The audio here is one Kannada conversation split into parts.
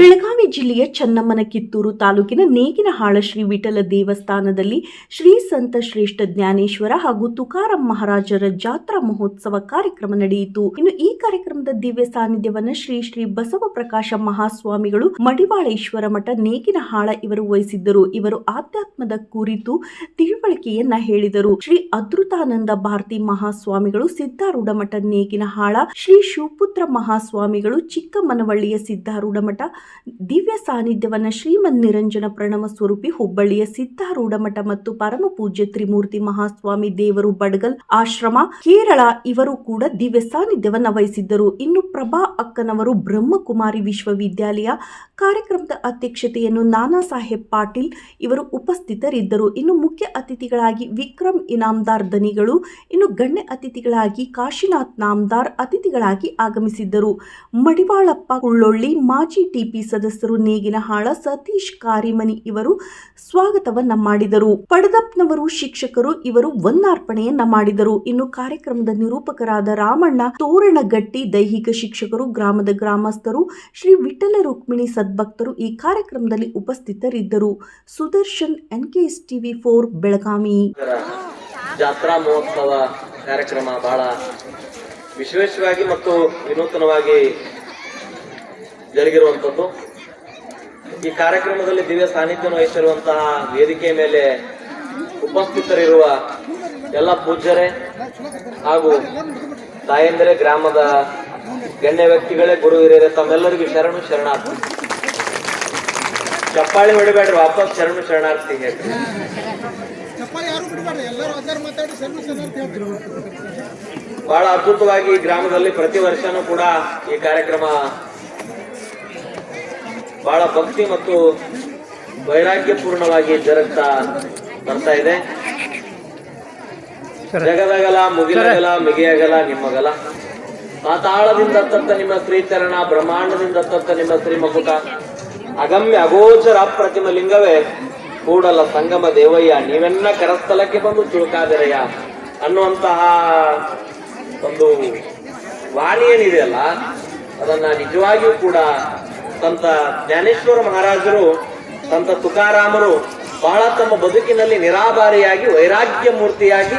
ಬೆಳಗಾವಿ ಜಿಲ್ಲೆಯ ಚನ್ನಮ್ಮನ ಕಿತ್ತೂರು ತಾಲೂಕಿನ ನೇಗಿನಹಾಳ ಶ್ರೀ ವಿಠಲ ದೇವಸ್ಥಾನದಲ್ಲಿ ಶ್ರೀ ಸಂತ ಶ್ರೇಷ್ಠ ಜ್ಞಾನೇಶ್ವರ ಹಾಗೂ ತುಕಾರಾಂ ಮಹಾರಾಜರ ಜಾತ್ರಾ ಮಹೋತ್ಸವ ಕಾರ್ಯಕ್ರಮ ನಡೆಯಿತು. ಇನ್ನು ಈ ಕಾರ್ಯಕ್ರಮದ ದಿವ್ಯ ಸಾನ್ನಿಧ್ಯವನ್ನು ಶ್ರೀ ಶ್ರೀ ಬಸವ ಪ್ರಕಾಶ ಮಹಾಸ್ವಾಮಿಗಳು ಮಡಿವಾಳೇಶ್ವರ ಮಠ ನೇಗಿನಹಾಳ ಇವರು ವಹಿಸಿದ್ದರು. ಇವರು ಆಧ್ಯಾತ್ಮದ ಕುರಿತು ತಿಳುವಳಿಕೆಯನ್ನ ಹೇಳಿದರು. ಶ್ರೀ ಅದೃತಾನಂದ ಭಾರತಿ ಮಹಾಸ್ವಾಮಿಗಳು ಸಿದ್ಧಾರೂಢ ಮಠ ನೇಗಿನಹಾಳ, ಶ್ರೀ ಶಿವಪುತ್ರ ಮಹಾಸ್ವಾಮಿಗಳು ಚಿಕ್ಕಮನವಳ್ಳಿಯ ಸಿದ್ಧಾರೂಢ ಮಠ ದಿವ್ಯ ಸಾನ್ನಿಧ್ಯವನ್ನು ಶ್ರೀಮದ್ ನಿರಂಜನ ಪ್ರಣವ ಸ್ವರೂಪಿ ಹುಬ್ಬಳ್ಳಿಯ ಸಿದ್ಧಾರೂಢಮಠ ಮತ್ತು ಪರಮ ಪೂಜ್ಯ ತ್ರಿಮೂರ್ತಿ ಮಹಾಸ್ವಾಮಿ ದೇವರು ಬಡಗಲ್ ಆಶ್ರಮ, ಕೇರಳ ಇವರು ಕೂಡ ದಿವ್ಯ ಸಾನ್ನಿಧ್ಯವನ್ನ ವಹಿಸಿದ್ದರು. ಇನ್ನು ಪ್ರಭಾ ಅಕ್ಕನವರು ಬ್ರಹ್ಮಕುಮಾರಿ ವಿಶ್ವವಿದ್ಯಾಲಯ ಕಾರ್ಯಕ್ರಮದ ಅಧ್ಯಕ್ಷತೆಯನ್ನು ನಾನಾ ಸಾಹೇಬ್ ಪಾಟೀಲ್ ಇವರು ಉಪಸ್ಥಿತರಿದ್ದರು. ಇನ್ನು ಮುಖ್ಯ ಅತಿಥಿಗಳಾಗಿ ವಿಕ್ರಮ್ ಇನಾಮದಾರ್ ದನಿಗಳು, ಇನ್ನು ಗಣ್ಯ ಅತಿಥಿಗಳಾಗಿ ಕಾಶಿನಾಥ್ ನಾಮದಾರ್ ಅತಿಥಿಗಳಾಗಿ ಆಗಮಿಸಿದ್ದರು. ಮಡಿವಾಳಪ್ಪ ಕುಳ್ಳೊಳ್ಳಿ, ಮಾಜಿ ಟಿಪಿ ಸದಸ್ಯರು ನೇಗಿನಹಾಳ ಸತೀಶ್ ಕಾರಿಮನಿ ಇವರು ಸ್ವಾಗತವನ್ನ ಮಾಡಿದರು. ಪಡದಪ್ನವರು ಶಿಕ್ಷಕರು ಇವರು ವಂದಾರ್ಪಣೆಯನ್ನ ಮಾಡಿದರು. ಇನ್ನು ಕಾರ್ಯಕ್ರಮದ ನಿರೂಪಕರಾದ ರಾಮಣ್ಣ, ತೋರಣಗಟ್ಟಿ ದೈಹಿಕ ಶಿಕ್ಷಕರು, ಗ್ರಾಮದ ಗ್ರಾಮಸ್ಥರು, ಶ್ರೀ ವಿಠಲ ರುಕ್ಮಿಣಿ ಸದ್ಭಕ್ತರು ಈ ಕಾರ್ಯಕ್ರಮದಲ್ಲಿ ಉಪಸ್ಥಿತರಿದ್ದರು. Sudarshan NKS TV four, Belagavi. ಜಾತ್ರಾ ಮಹೋತ್ಸವ ಕಾರ್ಯಕ್ರಮ ಬಹಳ ವಿಶೇಷವಾಗಿ ಮತ್ತು ವಿನೂತನವಾಗಿ ಜರುಗಿರುವಂಥದ್ದು. ಈ ಕಾರ್ಯಕ್ರಮದಲ್ಲಿ ದಿವ್ಯ ಸಾನ್ನಿಧ್ಯ ವಹಿಸಿರುವಂತಹ ವೇದಿಕೆ ಮೇಲೆ ಉಪಸ್ಥಿತರಿರುವ ಎಲ್ಲ ಪೂಜ್ಯರೇ ಹಾಗೂ ತಾಯಂದ್ರೆ ಗ್ರಾಮದ ಗಣ್ಯ ವ್ಯಕ್ತಿಗಳೇ ಗುರು ಹಿರಿಯರೇ ತಮ್ಮೆಲ್ಲರಿಗೂ ಶರಣು ಶರಣಾರ್ಥಿ. ಚಪ್ಪಾಳಿ ಹೊಡಿಬೇಡ್ರಿ ವಾಪಸ್ ಶರಣು ಶರಣಾರ್ಥಿ ಹೇಳ್ರಿ. ಬಹಳ ಅದ್ಭುತವಾಗಿ ಈ ಗ್ರಾಮದಲ್ಲಿ ಪ್ರತಿ ವರ್ಷನೂ ಕೂಡ ಈ ಕಾರ್ಯಕ್ರಮ ಬಹಳ ಭಕ್ತಿ ಮತ್ತು ವೈರಾಗ್ಯಪೂರ್ಣವಾಗಿ ಜರುಗ್ತಾ ಬರ್ತಾ ಇದೆ. ಜಗದಗಲ ಮುಗಿಲಗಲ ಮಿಗಿಯಗಲ ನಿಮ್ಮಗಲ. ಪಾತಾಳದಿಂದ ತತ್ತ ನಿಮ್ಮ ಶ್ರೀಚರಣ ಬ್ರಹ್ಮಾಂಡದಿಂದ ತತ್ತ ನಿಮ್ಮ ಶ್ರೀಮಕುಟ. ಅಗಮ್ಯ ಅಗೋಚರ ಅಪ್ರತಿಮ ಲಿಂಗವೇ ಕೂಡಲ ಸಂಗಮ ದೇವಯ್ಯ ನೀವೆನ್ನ ಕರಸ್ಥಲಕ್ಕೆ ಬಂದು ಚುಳುಕಾದಿರಯ್ಯ ಅನ್ನುವಂತಹ ಒಂದು ವಾಣಿ ಏನಿದೆಯಲ್ಲ ಅದನ್ನ ನಿಜವಾಗಿಯೂ ಕೂಡ ಸಂತ ಜ್ಞಾನೇಶ್ವರ ಮಹಾರಾಜರು, ಸಂತ ತುಕಾರಾಮರು ಬಹಳ ತಮ್ಮ ಬದುಕಿನಲ್ಲಿ ನಿರಾಭಾರಿಯಾಗಿ ವೈರಾಗ್ಯ ಮೂರ್ತಿಯಾಗಿ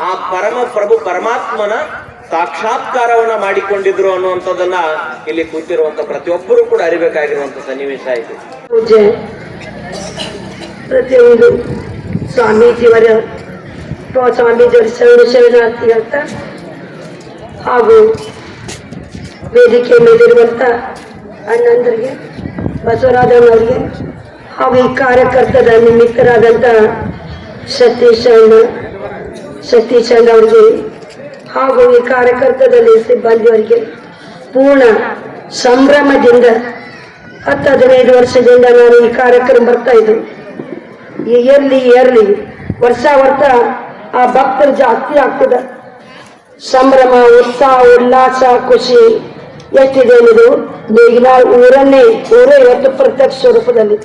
ಆ ಪರಮ ಪ್ರಭು ಪರಮಾತ್ಮನ ಸಾಕ್ಷಾತ್ಕಾರವನ್ನ ಮಾಡಿಕೊಂಡಿದ್ರು ಅನ್ನುವಂಥದ್ದನ್ನ ಇಲ್ಲಿ ಕೂತಿರುವಂತ ಪ್ರತಿಯೊಬ್ಬರು ಕೂಡ ಅರಿಬೇಕಾಗಿರುವಂತ ಸನ್ನಿವೇಶ ಆಯಿತು ಪೂಜೆ ಪ್ರತಿಯೊಂದು ಸ್ವಾಮೀಜಿಯವರ ಸ್ವಾಮೀಜಿಯವರ ಶರಣ ಶರಣಾರ್ಥಿ ಅಂತ ಹಾಗೂ ವೇದಿಕೆ ಮೇಲಿರುವಂಥ ಅಣ್ಣಂದರಿಗೆ ಬಸವರಾಜನವರಿಗೆ ಹಾಗೂ ಈ ಕಾರ್ಯಕರ್ತದ ನಿಮಿತ್ತರಾದಂಥ ಸತೀಶ್ ಅಣ್ಣ ಸತೀಶ್ ಅಣ್ಣ ಅವರಿಗೆ, ಹಾಗೂ ಈ ಕಾರ್ಯಕರ್ತದಲ್ಲಿ ಸಿಬ್ಬಂದಿಯವರಿಗೆ ಪೂರ್ಣ ಸಂಭ್ರಮದಿಂದ ಹತ್ತು ಹದಿನೈದು ವರ್ಷದಿಂದ ನಾನು ಈ ಕಾರ್ಯಕ್ರಮ ಬರ್ತಾ ಇದ್ದು. ಇಯರ್ಲಿ ಇಯರ್ಲಿ ವರ್ಷ ವರ್ಷ ಆ ಭಕ್ತರು ಜಾಸ್ತಿ ಆಗ್ತದೆ. ಸಂಭ್ರಮ, ಉತ್ಸಾಹ, ಉಲ್ಲಾಸ, ಖುಷಿ. ಎಷ್ಟಿದೆ ಅನ್ನೋದು ನಾವು ಊರನ್ನೇ ಊರೇ ಇವತ್ತು ಪ್ರತ್ಯಕ್ಷ ಸ್ವರೂಪದಲ್ಲಿ